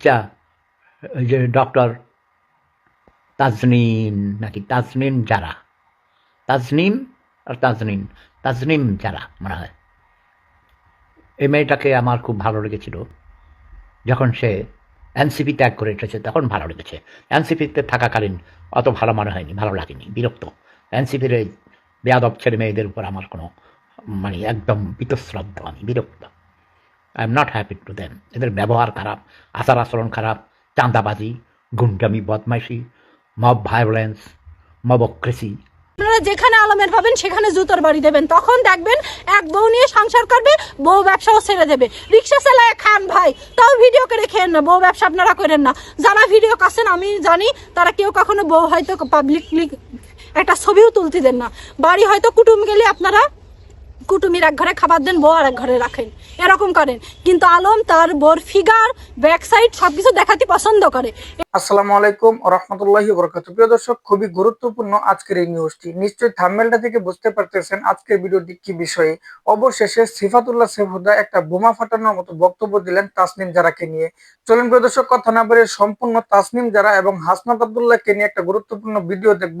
আচ্ছা ওই যে ডক্টর তাজনিন নাকি তাজনিন যারা? তাজনিম আর তাজনিন তাজনিম যারা, মনে হয়। এই মেয়েটাকে আমার খুব ভালো লেগেছিল। যখন সে এনসিপি ত্যাগ করে এসেছে, তখন ভালো লেগেছে। এনসিপিতে থাকাকালীন অত ভালো মনে হয়নি, ভালো লাগেনি, বিরক্ত। এনসিপির এই বেয়াদব ছেলে মেয়েদের উপর আমার কোনো মানে একদম বিতশ্রদ্ধ, আমি বিরক্ত। I am not happy to then এদের ব্যবহার খারাপ, আচার আচরণ খারাপ, চাঁদাবাজি, গুন্ডামি, বদমাইশি মব ভায়োলেন্স মবক্রেসি আপনারা যেখানে আলমের পাবেন সেখানে জুতোর বাড়ি দেবেন। তখন দেখবেন এক বউ নিয়ে সংসার করবে, বউ ব্যবসাও ছেড়ে দেবে। রিক্সা চালায় খান ভাই, তাও ভিডিও করে খেয়েন না, বউ ব্যবসা আপনারা করেন না। যারা ভিডিও করছেন, আমি জানি, তারা কেউ কখনো বউ হয়তো পাবলিকলি একটা ছবিও তুলতে দেন না। বাড়ি হয়তো কুটুম গেলে আপনারা কুটুমির এক ঘরে খাবার দেন, বউ আর এক ঘরে রাখেন। এরকম করেন। কিন্তু আলম তার বোর ফিগার ব্যাক সাইড সবকিছু দেখাতে পছন্দ করে। আসসালামু আলাইকুম রহমতুল্লাহি বরকাত প্রিয় দর্শক, খুবই গুরুত্বপূর্ণ আজকের এই নিউজটি নিশ্চয়ই থাম্বেলটা থেকে বুঝতে পারতেছেন আজকের ভিডিওটি কি বিষয়ে। অবশেষে সিফাতুল্লাহ সেফুদা একটা বোমা ফাটানোর মতো বক্তব্য দিলেন তাসনিম জারাকে নিয়ে। চলুন প্রিয় দর্শক, কথা না বলে সম্পূর্ণ তাসনিম জারা এবং হাসনাত আব্দুল্লাহকে নিয়ে একটা গুরুত্বপূর্ণ ভিডিও দেখব।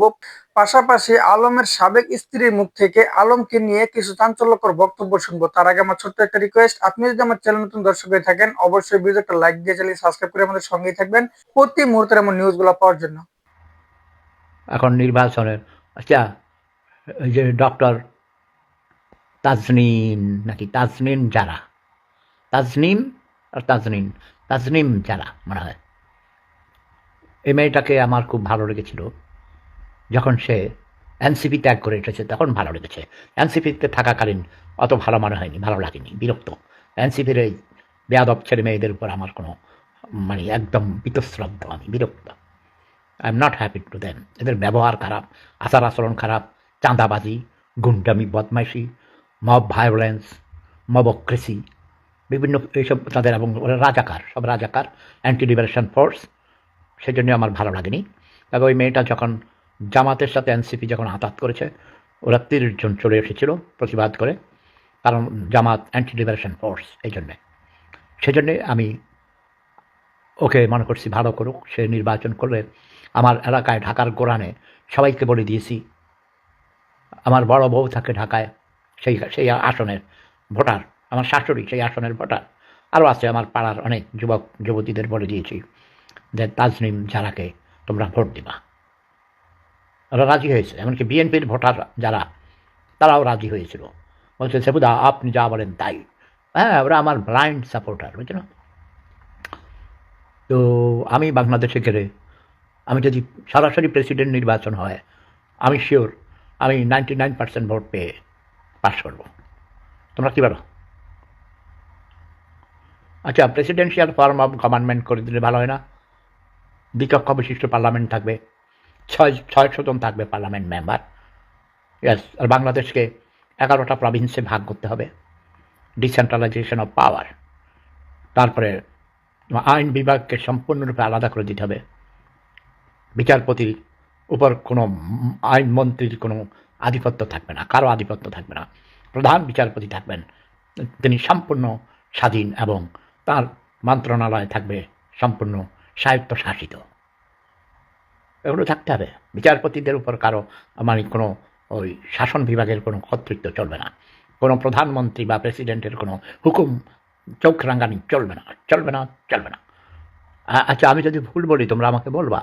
পাশাপাশি আলমের সাবেক স্ত্রীর মুখ থেকে আলমকে নিয়ে কিছু চাঞ্চল্যকর বক্তব্য শুনব। তার আগে আমার ছোট্ট একটা রিকোয়েস্ট আপনি যদি আমার চ্যানেল নতুন দর্শক হয়ে থাকেন, অবশ্যই ভিডিও একটা লাইক দিয়ে চালিয়ে সাবস্ক্রাইব করে আমাদের সঙ্গেই থাকবেন। প্রতি মুহূর্তের এমন নিউজগুলো পাওয়ার জন্য। এখন নির্বাচনের আচ্ছা ওই যে ডক্টর তাজনিন নাকি তাজনিন যারা? তাজনিম আর তাজনিন তাজনিম যারা, মনে হয়। এই মেয়েটাকে আমার খুব ভালো লেগেছিল। যখন সে এনসিপি ত্যাগ করে এসেছে, তখন ভালো লেগেছে। এনসিপিতে থাকাকালীন অত ভালো মনে হয়নি, ভালো লাগেনি, বিরক্ত। এনসিপির এই বেয়াদব ছেলে মেয়েদের উপর আমার কোনো মানে একদম বিতশ্রদ্ধ আমি বিরক্ত I am not happy to then এদের ব্যবহার খারাপ আচার আচরণ খারাপ চাঁদাবাজি গুন্ডামি বদমাইশি মব ভায়োলেন্স মবক্রেসি বিভিন্ন এইসব তাদের এবং রাজাকার, সব রাজাকার অ্যান্টি লিবারেশন ফোর্স সেজন্য আমার ভালো লাগেনি। তবে ওই মেয়েটা যখন জামাতের সাথে এনসিপি যখন আঘাত করেছে, ওরা তিরিশ জন চলে এসেছিল প্রতিবাদ করে, কারণ জামাত অ্যান্টি লিবারেশন ফোর্স এই জন্যে। সেজন্যে আমি ওকে মনে করছি ভালো করুক, সে নির্বাচন করলে আমার এলাকায়, ঢাকার গোড়ানে সবাইকে বলে দিয়েছি। আমার বড় বউ থাকে ঢাকায়, সেই সেই আসনের ভোটার, আমার শাশুড়ি সেই আসনের ভোটার। আরও আছে আমার পাড়ার অনেক যুবক, যুবতীদের বলে দিয়েছি যে, তাজনিম যারাকে তোমরা ভোট দিবা। ওরা রাজি হয়েছে, এমনকি বিএনপির ভোটার যারা, তারাও রাজি হয়েছিল। বলছে, সেবুদা, আপনি যা বলেন তাই। হ্যাঁ ওরা আমার ব্লাইন্ড সাপোর্টার বুঝলো তো আমি বাংলাদেশে গেলে আমি যদি সরাসরি প্রেসিডেন্ট নির্বাচন হয়, আমি শিওর আমি নাইনটি নাইন পার্সেন্ট ভোট পেয়ে পাশ করব। তোমরা কী বলো আচ্ছা প্রেসিডেন্সিয়াল ফর্ম অফ গভর্নমেন্ট করে দিলে ভালো হয় না? বিকক্ষ বিশিষ্ট পার্লামেন্ট থাকবে, ছয় ছয় শতন থাকবে পার্লামেন্ট মেম্বার ইয়াস আর বাংলাদেশকে এগারোটা প্রভিন্সে ভাগ করতে হবে। ডিসেন্ট্রালাইজেশন অফ পাওয়ার তারপরে আইন বিভাগকে সম্পূর্ণরূপে আলাদা করে দিতে হবে। বিচারপতির উপর কোনো আইনমন্ত্রীর কোনো আধিপত্য থাকবে না, কারও আধিপত্য থাকবে না। প্রধান বিচারপতি থাকবেন, তিনি সম্পূর্ণ স্বাধীন এবং তার মন্ত্রণালয় থাকবে সম্পূর্ণ স্বায়ত্তশাসিত। এগুলো থাকতে হবে। বিচারপতিদের উপর কারও মানে কোনো ওই শাসন বিভাগের কোনো কর্তৃত্ব চলবে না। কোনো প্রধানমন্ত্রী বা প্রেসিডেন্টের কোনো হুকুম চোখ রাঙ্গানি চলবে না চলবে না চলবে না। আচ্ছা আমি যদি ভুল বলি, তোমরা আমাকে বলবা?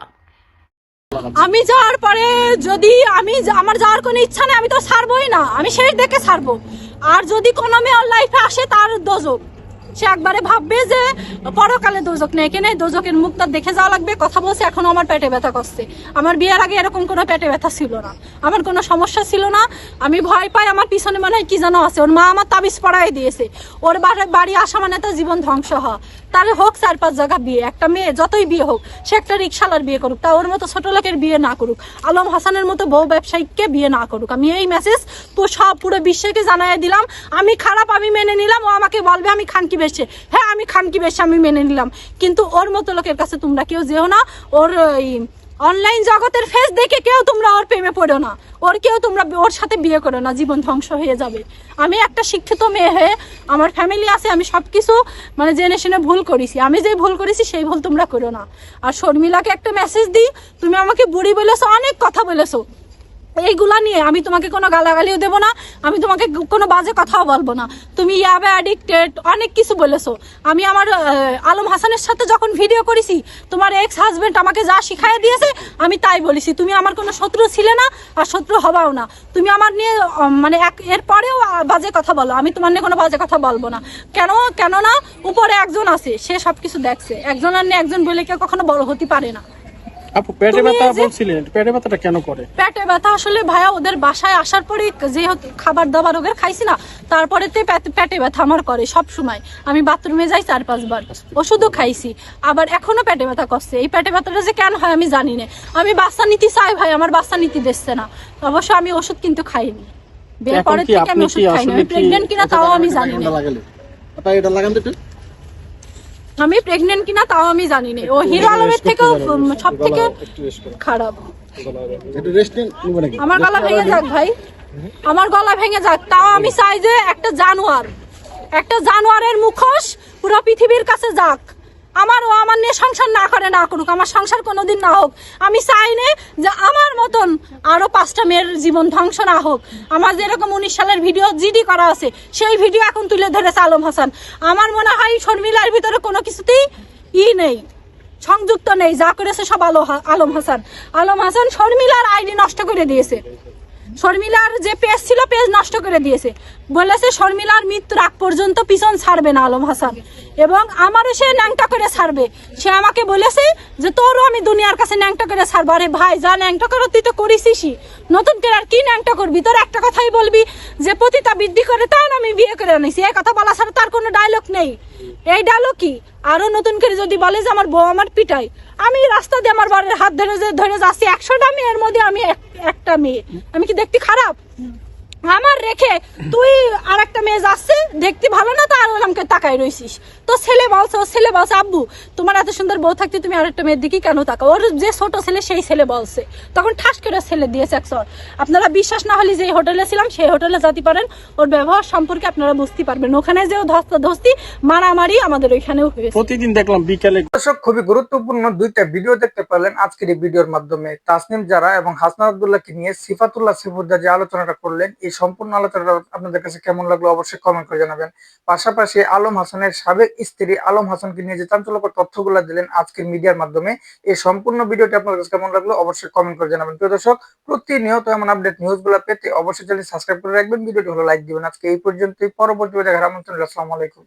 আমি যাওয়ার পরে যদি আমি আমার যাওয়ার কোনো ইচ্ছা নেই, আমি তো ছাড়বোই না। আমি সেই দেখে ছাড়বো। আর যদি কোনো মেয়ের লাইফে আসে, তার দোজক। সে একবারে ভাববে যে পরকালে দোজক নেই? এখানে দোজকের মুখ তার দেখে যাওয়া লাগবে, কথা বলছে, এখনও আমার পেটে ব্যথা করছে। আমার বিয়ের আগে এরকম কোনো পেটে ব্যথা ছিল না। আমার কোনো সমস্যা ছিল না। আমি ভয় পাই, আমার পিছনে মনে কি যেন আছে। ওর মা আমার তাবিজ পড়াই দিয়েছে। ওর বাড়ি আসা মানে তো জীবন ধ্বংস হওয়া। তাহলে হোক চার পাঁচ জায়গা বিয়ে, একটা মেয়ে, যতই বিয়ে হোক, সে একটা রিক্সালার বিয়ে করুক। তা ওর মতো ছোট লোকের বিয়ে না করুক। আলম হাসানের মতো বউ ব্যবসায়িককে বিয়ে না করুক। আমি এই মেসেজ তো সব পুরো বিশ্বকে জানাই দিলাম। আমি খারাপ, আমি মেনে নিলাম। ও আমাকে বলবে, আমি খানকি বেশে। হ্যাঁ আমি খানকি বেশে আমি মেনে নিলাম। কিন্তু ওর মতো লোকের কাছে তোমরা কেউ যেও না। ওর ওই অনলাইন জগতের ফেস দেখে কেউ তোমরা ওর প্রেমে পড়ো না। ওর কেউ তোমরা ওর সাথে বিয়ে করো না। জীবন ধ্বংস হয়ে যাবে। আমি একটা শিক্ষিত মেয়ে হয়ে আমার ফ্যামিলি আছে, আমি সব কিছু মানে জেনে শুনে ভুল করেছি। আমি যে ভুল করেছি, সেই ভুল তোমরা করো না। আর শর্মিলাকে একটা মেসেজ দিই, তুমি আমাকে বুড়ি বলেছ, অনেক কথা বলেছ। এইগুলা নিয়ে আমি তোমাকে কোনো গালাগালিও দেবো না, আমি তোমাকে কোনো বাজে কথাও বলব না। তুমি ইয়াবে অ্যাডিক্টেড অনেক কিছু বলেছ। আমি আমার আলম হাসানের সাথে যখন ভিডিও করেছি, তোমার এক্স হাজবেন্ড আমাকে যা শিখাই দিয়েছে, আমি তাই বলেছি। তুমি আমার কোনো শত্রু ছিলে না আর শত্রু হবাও না। তুমি আমার নিয়ে মানে এক এরপরেও বাজে কথা বলো। আমি তোমার নিয়ে কোনো বাজে কথা বলব না। কেন, কেননা উপরে একজন আছে, সে সব কিছু দেখছে। একজন আর নিয়ে একজন বলে কেউ কখনো বড় হতে পারে না। আপু পেটে ব্যথা বলছিলেন পেটে ব্যথাটা কেন করে? পেটে ব্যথা আসলে ভাইয়া ওদের বাসায় আসার পরে যেহেতু খাবার দাবার ওদের খাইছি না তারপরে তে পেটে ব্যথা আমার করে সব সময়। আমি বাথরুমে যাই চার পাঁচবার ওষুধও খাইছি আবার এখনও পেটে ব্যথা করছে। এই পেটে ব্যথাটা যে কেন হয় আমি জানি না। আমি বাচ্চা নিতে চাই ভাই আমার বাচ্চা নিতে দিচ্ছে না। অবশ্য আমি ওষুধ কিন্তু খাইনি। বিয়ের কি থেকে আমি ওষুধ খাইনি। প্রেগনেন্ট কিনা তাও আমি জানি না। এটা লাগান তো। আমি প্রেগনেন্ট কিনা তাও আমি জানি না ও হিরো আলমের থেকেও সব থেকে খারাপ। আমার গলা ভেঙে যাক ভাই। আমার গলা ভেঙে যাক। তাও আমি চাই যে একটা জানোয়ার। একটা জানোয়ারের মুখোশ পুরো পৃথিবীর কাছে যাক। আমার ও আমার নিয়ে সংসার না করে না করুক, আমার সংসার কোনোদিন না হোক। আমি চাই না যে আমার মতন আরও পাঁচটা মেয়ের জীবন ধ্বংস না হোক। আমার যেরকম উনিশ সালের ভিডিও জিডি করা আছে, সেই ভিডিও এখন তুলে ধরেছে আলম হাসান। আমার মনে হয় শর্মিলার ভিতরে কোনো কিছুতেই ই নেই, সংযুক্ত নেই, যা করেছে সব আলো আলম হাসান। আলম হাসান শর্মিলার আইডি নষ্ট করে দিয়েছে। শর্মিলার যে পেজ ছিল, পেজ নষ্ট করে দিয়েছে। বলেছে, শর্মিলার মৃত্যুর আগ পর্যন্ত পিছন ছাড়বে না আলম হাসান। এবং আমারও সে ন্যাংটা করে ছাড়বে। সে আমাকে বলেছে যে, তোরও আমি দুনিয়ার কাছে ন্যাংটা করে ছাড়বো। আরে ভাই, যা ন্যাংটা করো, তুই তো করিসই নতুন করে আর কি ন্যাংটা করবি? তোর একটা কথাই বলবি যে, পতিতা বৃদ্ধি করে না আমি বিয়ে করে আনিছি এই কথা বলা ছাড়া তার কোনো ডায়লগ নেই। এই ডালো কি? আরও নতুন করে যদি বলে যে আমার বউ আমার পিটাই আমি রাস্তা দিয়ে আমার বাড়ির হাত ধরে ধরে যাচ্ছি, একশোটা মেয়ের মধ্যে আমি এক- একটা মেয়ে। আমি কি দেখতে খারাপ? আমার রেখে তুই আর একটা মেয়ে যাচ্ছে দেখতে ভালো না তো আর আমাকে তাকাই রইছিস? তো ছেলে বলছে ও ছেলে বলছে আব্বু তোমার এত সুন্দর বউ থাকতে তুমি আর একটা মেয়ের দিকে কেন তাকাও? ওর যে ছোট ছেলে সেই ছেলে বলছে। তখন ঠাস করে ছেলে দিয়েছে একশো আপনারা বিশ্বাস না হলে যে হোটেলে ছিলাম সেই হোটেলে যেতে পারেন ওর ব্যবহার সম্পর্কে আপনারা বুঝতে পারবেন। ওখানে যেও ধস্তা ধস্তি মারামারি আমাদের ওইখানেও হয়েছে। প্রতিদিন দেখলাম বিকালে দর্শক খুবই গুরুত্বপূর্ণ দুইটা ভিডিও দেখতে পারলেন আজকের এই ভিডিওর মাধ্যমে। তাসনিম জারা এবং হাসনাত আব্দুল্লাহকে নিয়ে সিফাতুল্লাহ সিফুদ্দা যে আলোচনাটা করলেন এই সম্পূর্ণ আলোচনাটা আপনাদের কাছে কেমন লাগল অবশ্যই কমেন্ট করে জানাবেন। পাশাপাশি আলম হাসানের সাবেক স্ত্রী আলম হাসানকে নিয়ে যে চাঞ্চল্যকর তথ্যগুলো দিলেন আজকের মিডিয়ার মাধ্যমে, এই সম্পূর্ণ ভিডিওটি আপনাদের কাছে কেমন লাগল অবশ্যই কমেন্ট করে জানাবেন। প্রিয় দর্শক, প্রতিনিয়ত এমন আপডেট নিউজগুলো পেতে অবশ্যই চ্যানেল সাবস্ক্রাইব করে রাখবেন। ভিডিওটি হলো লাইক দিবেন। আজকে এই পর্যন্তই। পরবর্তী দেখার আমন্ত্রণ আসসালামু আলাইকুম।